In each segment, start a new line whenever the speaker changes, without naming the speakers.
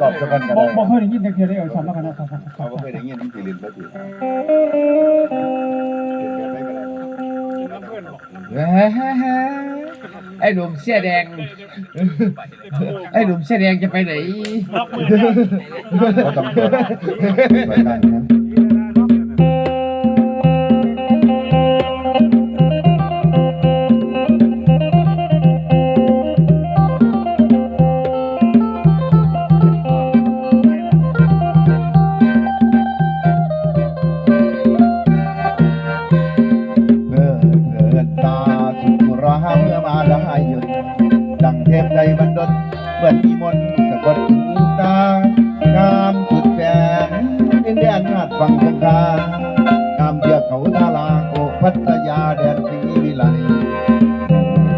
สอบกวันก็บ่ได้
บ่เคย
ได้ยินเกียไเอา
ซ้ำ
แล้
วกันนะครับเขาก็เค
ยได้ยิน
มั
นสิลินบ่ถือ
ไอ้หนุ่มเสื้อแดง ไอ้หนุ่มเสื้อแดงจะไปไหน
รับมืองิน
นเงินตาสุราเมื่อมาได้หยุด ดังเทพใดบันดลเมือนมีมนต์สะกดถึงตางามสุดแสนดินแดนนาดฝั่งคงคางามเทียบเขาทาลาโอพัทยาแดนสีวิไล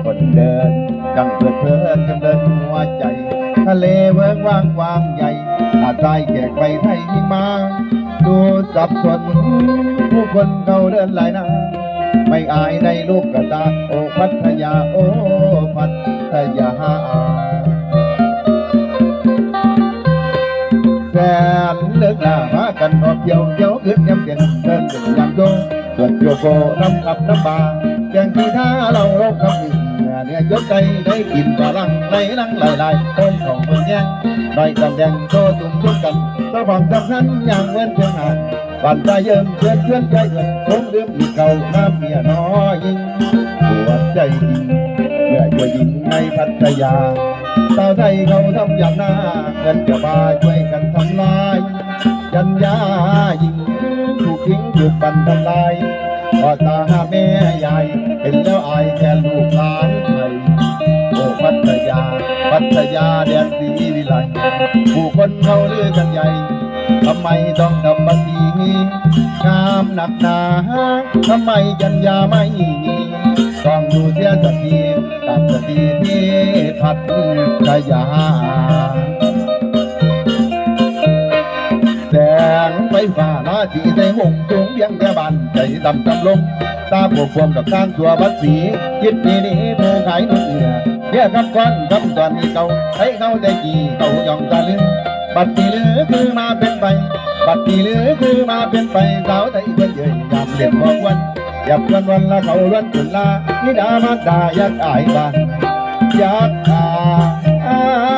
คนเดินดังเปิดเพลินจำเดินหัวใจ ทะเลเวิ้งว่างกว้างใหญ่หาดทรายแขกไปไทยที่มา ดูสับสนผู้คนเขาเดินหลายนา ไม่อายในลูกกระตาโอพัทยาโอพัทยาแสนเลิกลามากันออกเที่ยวเที่ยวขึ้นยำเย็นเดินเป็นยำโยส่วนโยโกน้ำขับน้ำบาแกงที่ท่าเราเราคำนี้เนี่ยยกใจได้กินปลาลังไหลลังไหลไหลต้นของคนแย่งหน่อยตำแดงโตตุ่มทุกกันตัวความสำคัญอย่างเว้นเพียงหาน ปั่นตาเยิ้มเพื่อนเพื่อนใจเงินคงดื่มอีกเก่าน้ำเมียน้อยยิงปวดใจจริงเมื่อช่วยยิงในพัทยาสาไทยเขาทำอย่างหน้าเงินจะมาช่วยกันทำลายยันยายิงถูกทิ้งถูกปั่นทำลายพ่อตาแม่ยายเห็นแล้วอายแทนลูกหลานไทยโอ้พัทยาพัทยาแดนสี วิไลผู้คนเขาเลือกันใหญ่ทำไมต้องทำบัตีงามหนักหนาทำไมยันยาไม่มีต้องดูเสียสติตัดสติที่พัทยาแสงไฟฟ้าหน้าที่ใจหงสูงเบียงแต่บันใจดำดำลง ตาบวกควมกับทางตัวบัดสีคิดนี้นี้ผู้ขายนุ่นเอือเยี่ยคำก้อนคำตอนนี้เก่าให้เขาใจกี่เขายอมตะลึงบัดนี้ลือคือมาเป็นไป บัดนี้ลือคือมาเป็นไปสาวไทยเพื่อนเยยยามเด่นบอกวันหยับวันวันละเขาล้วนขุนลานิดามาดายักอายบ้านยักอา